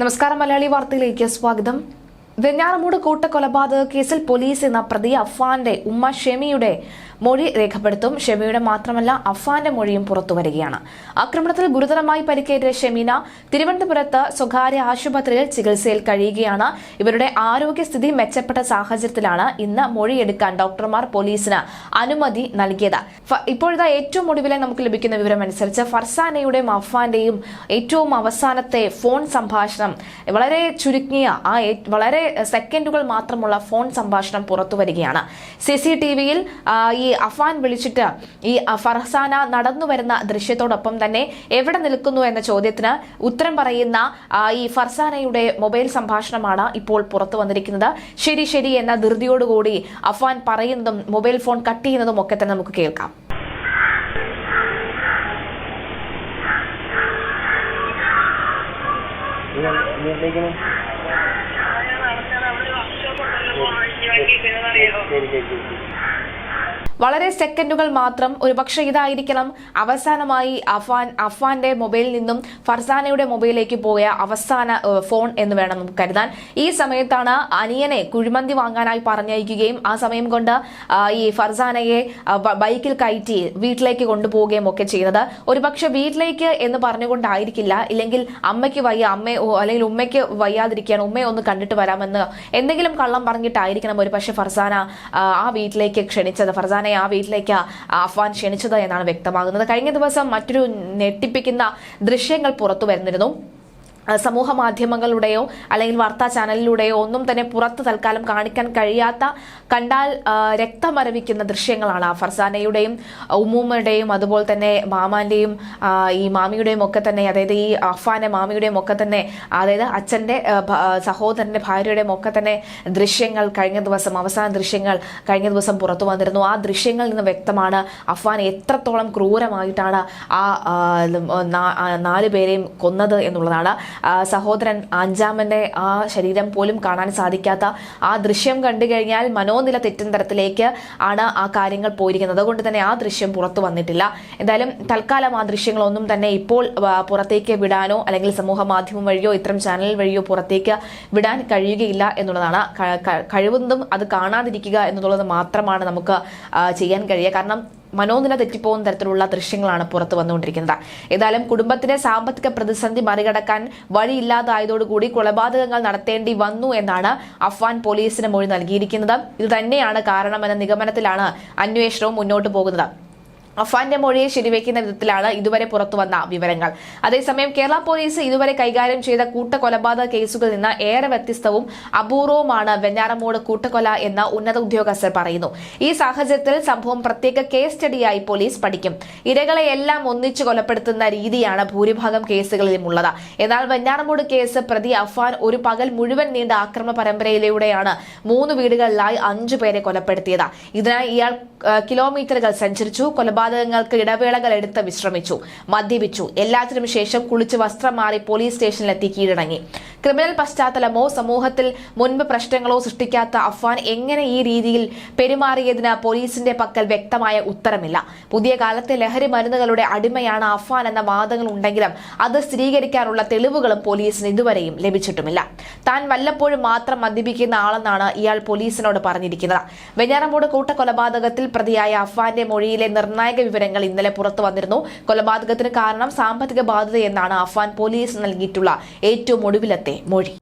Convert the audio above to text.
നമസ്കാരം മലയാളി വാർത്തയിലേക്ക് സ്വാഗതം. വെഞ്ഞാറമൂട് കൂട്ടക്കൊലപാതക കേസിൽ പോലീസ് എന്ന പ്രതി അഫാന്റെ ഉമ്മ ഷെമിയുടെ മൊഴി രേഖപ്പെടുത്തും. ഷെമിയുടെ മാത്രമല്ല അഫാന്റെ മൊഴിയും പുറത്തുവരികയാണ് ആക്രമണത്തിൽ ഗുരുതരമായി പരിക്കേറ്റ ഷെമീന തിരുവനന്തപുരത്ത് സ്വകാര്യ ആശുപത്രിയിൽ ചികിത്സയിൽ കഴിയുകയാണ്. ഇവരുടെ ആരോഗ്യസ്ഥിതി മെച്ചപ്പെട്ട സാഹചര്യത്തിലാണ് ഇന്ന് മൊഴിയെടുക്കാൻ ഡോക്ടർമാർ പോലീസിന് അനുമതി നൽകിയത്. ഇപ്പോഴത്തെ ഏറ്റവും ഒടുവിലെ നമുക്ക് ലഭിക്കുന്ന വിവരം അനുസരിച്ച് ഫർസാനയുടെയും അഫാന്റെയും ഏറ്റവും അവസാനത്തെ ഫോൺ സംഭാഷണം വളരെ ചുരുങ്ങിയ ആ വളരെ സെക്കൻഡുകൾ മാത്രമുള്ള ഫോൺ സംഭാഷണം പുറത്തു വരികയാണ്. സി സി ഈ അഫാൻ വിളിച്ചിട്ട് ഈ ഫർസാന നടന്നു വരുന്ന ദൃശ്യത്തോടൊപ്പം തന്നെ എവിടെ നിൽക്കുന്നു എന്ന ചോദ്യത്തിന് ഉത്തരം പറയുന്ന ഈ ഫർസാനയുടെ മൊബൈൽ സംഭാഷണമാണ് ഇപ്പോൾ പുറത്തു വന്നിരിക്കുന്നത് ശരി ശരി എന്ന ധൃതിയോടുകൂടി അഫാൻ പറയുന്നതും മൊബൈൽ ഫോൺ കട്ട് ചെയ്യുന്നതും ഒക്കെ തന്നെ നമുക്ക് കേൾക്കാം ശരി ശരി ശരി വളരെ സെക്കൻഡുകൾ മാത്രം ഒരുപക്ഷെ ഇതായിരിക്കണം. അവസാനമായി അഫാൻ അഫാന്റെ മൊബൈലിൽ നിന്നും ഫർസാനയുടെ മൊബൈലിലേക്ക് പോയ അവസാന ഫോൺ എന്ന് വേണം നമുക്ക് കരുതാൻ. ഈ സമയത്താണ് അനിയനെ കുഴിമന്തി വാങ്ങാനായി പറഞ്ഞയക്കുകയും ആ സമയം കൊണ്ട് ഈ ഫർസാനയെ ബൈക്കിൽ കയറ്റി വീട്ടിലേക്ക് കൊണ്ടുപോവുകയും ഒക്കെ ചെയ്യുന്നത് ഒരുപക്ഷെ വീട്ടിലേക്ക് എന്ന് പറഞ്ഞുകൊണ്ടായിരിക്കില്ല. ഇല്ലെങ്കിൽ അമ്മയ്ക്ക് വയ്യ അമ്മ അല്ലെങ്കിൽ ഉമ്മയ്ക്ക് വയ്യാതിരിക്കുകയാണ്. ഉമ്മയെ ഒന്ന് കണ്ടിട്ട് വരാമെന്ന് എന്തെങ്കിലും കള്ളം പറഞ്ഞിട്ടായിരിക്കണം ഒരു പക്ഷേ ഫർസാന ആ, വീട്ടിലേക്ക് ക്ഷണിച്ചത്. ഫർസാനെ ആ വീട്ടിലേക്ക് അഫ്വാൻ ക്ഷണിച്ചത് എന്നാണ് വ്യക്തമാകുന്നത്. കഴിഞ്ഞ ദിവസം മറ്റൊരു ഞെട്ടിപ്പിക്കുന്ന ദൃശ്യങ്ങൾ പുറത്തു വരുന്നിരുന്നു. സമൂഹ മാധ്യമങ്ങളുടെയോ അല്ലെങ്കിൽ വാർത്താ ചാനലിലൂടെയോ ഒന്നും തന്നെ പുറത്ത് തൽക്കാലം കാണിക്കാൻ കഴിയാത്ത കണ്ടാൽ രക്തമരവിക്കുന്ന ദൃശ്യങ്ങളാണ് ഫർസാനയുടെയും ഉമ്മൂമ്മയുടെയും അതുപോലെ തന്നെ മാമാന്റെയും ഈ മാമിയുടെയും ഒക്കെ തന്നെ അതായത് ഈ അഫാന്റെ മാമിയുടെയും ഒക്കെ തന്നെ അതായത് അച്ഛന്റെ സഹോദരന്റെ ഭാര്യയുടെയും ഒക്കെ തന്നെ ദൃശ്യങ്ങൾ കഴിഞ്ഞ ദിവസം അവസാന ദൃശ്യങ്ങൾ കഴിഞ്ഞ ദിവസം പുറത്തു വന്നിരുന്നു. ആ ദൃശ്യങ്ങളിൽ നിന്ന് വ്യക്തമാണ് അഫാൻ എത്രത്തോളം ക്രൂരമായിട്ടാണ് ആ നാല് പേരെയും കൊന്നത് എന്നുള്ളതാണ്. സഹോദരൻ അഞ്ചാമന്റെ ആ ശരീരം പോലും കാണാൻ സാധിക്കാത്ത ആ ദൃശ്യം കണ്ടു കഴിഞ്ഞാൽ മനോനില തെറ്റും തരത്തിലേക്ക് ആണ് ആ കാര്യങ്ങൾ പോയിരിക്കുന്നത്. അതുകൊണ്ട് തന്നെ ആ ദൃശ്യം പുറത്തു വന്നിട്ടില്ല. എന്തായാലും തൽക്കാലം ആ ദൃശ്യങ്ങളൊന്നും തന്നെ ഇപ്പോൾ പുറത്തേക്ക് വിടാനോ അല്ലെങ്കിൽ സമൂഹ മാധ്യമം വഴിയോ ഇത്തരം ചാനൽ വഴിയോ പുറത്തേക്ക് വിടാൻ കഴിയുകയില്ല എന്നുള്ളതാണ്. കഴിവുന്നതും അത് കാണാതിരിക്കുക എന്നുള്ളത് മാത്രമാണ് നമുക്ക് ചെയ്യാൻ കഴിയുക. കാരണം മനോനില തെറ്റിപ്പോകുന്ന തരത്തിലുള്ള ദൃശ്യങ്ങളാണ് പുറത്തു വന്നുകൊണ്ടിരിക്കുന്നത്. ഏതായാലും കുടുംബത്തിന്റെ സാമ്പത്തിക പ്രതിസന്ധി മറികടക്കാൻ വഴിയില്ലാതായതോടുകൂടി കൊലപാതകങ്ങൾ നടത്തേണ്ടി വന്നു എന്നാണ് അഫ്വാൻ പോലീസിന് മൊഴി നൽകിയിരിക്കുന്നത്. ഇത് തന്നെയാണ് കാരണമെന്ന നിഗമനത്തിലാണ് അന്വേഷണവും മുന്നോട്ട് പോകുന്നത്. അഫാന്റെ മൊഴിയെ ശരിവെക്കുന്ന വിധത്തിലാണ് ഇതുവരെ പുറത്തുവന്ന വിവരങ്ങൾ. അതേസമയം കേരള പോലീസ് ഇതുവരെ കൈകാര്യം ചെയ്ത കൂട്ടക്കൊലപാതക കേസുകളിൽ നിന്ന് ഏറെ വ്യത്യസ്തവും അപൂർവവുമാണ് വെഞ്ഞാറമൂട് കൂട്ടക്കൊല എന്ന് ഉന്നത ഉദ്യോഗസ്ഥർ പറയുന്നു. ഈ സാഹചര്യത്തിൽ സംഭവം പ്രത്യേക കേസ് സ്റ്റഡിയായി പോലീസ് പഠിക്കും. ഇരകളെ എല്ലാം ഒന്നിച്ചു കൊലപ്പെടുത്തുന്ന രീതിയാണ് ഭൂരിഭാഗം കേസുകളിലും ഉള്ളത്. എന്നാൽ വെഞ്ഞാറമൂട് കേസ് പ്രതി അഫാൻ ഒരു പകൽ മുഴുവൻ നീണ്ട ആക്രമണ പരമ്പരയിലൂടെയാണ് മൂന്ന് വീടുകളിലായി അഞ്ചു പേരെ കൊലപ്പെടുത്തിയത്. ഇതിനായി ഇയാൾ കിലോമീറ്ററുകൾ സഞ്ചരിച്ചു. കൊലപാതകങ്ങൾക്ക് ഇടവേളകൾ എടുത്ത് വിശ്രമിച്ചു മദ്യപിച്ചു. എല്ലാത്തിനും ശേഷം കുളിച്ച് വസ്ത്രം മാറി പോലീസ് സ്റ്റേഷനിലെത്തി കീഴടങ്ങി. ക്രിമിനൽ പശ്ചാത്തലമോ സമൂഹത്തിൽ മുൻപ് പ്രശ്നങ്ങളോ സൃഷ്ടിക്കാത്ത അഫ്വാൻ എങ്ങനെ ഈ രീതിയിൽ പെരുമാറിയതിന് പോലീസിന്റെ പക്കൽ വ്യക്തമായ ഉത്തരമില്ല. പുതിയ കാലത്തെ ലഹരി മരുന്നുകളുടെ അടിമയാണ് അഫ്വാൻ എന്ന വാദങ്ങൾ ഉണ്ടെങ്കിലും അത് സ്ഥിരീകരിക്കാനുള്ള തെളിവുകളും പോലീസിന് ഇതുവരെയും ലഭിച്ചിട്ടുമില്ല. താൻ വല്ലപ്പോഴും മാത്രം മദ്യപിക്കുന്ന ആളെന്നാണ് ഇയാൾ പോലീസിനോട് പറഞ്ഞിരിക്കുന്നത്. വെഞ്ഞാറമൂട് കൂട്ടക്കൊലപാതകത്തിൽ പ്രതിയായ അഫ്വാന്റെ മൊഴിയിലെ നിർണായക വിവരങ്ങൾ ഇന്നലെ പുറത്തു വന്നിരുന്നു. കൊലപാതകത്തിന് കാരണം സാമ്പത്തിക ബാധ്യതയെന്നാണ് അഫ്വാൻ പോലീസ് നൽകിയിട്ടുള്ള ഏറ്റവും ഒടുവിലത്തെ മൊഴി.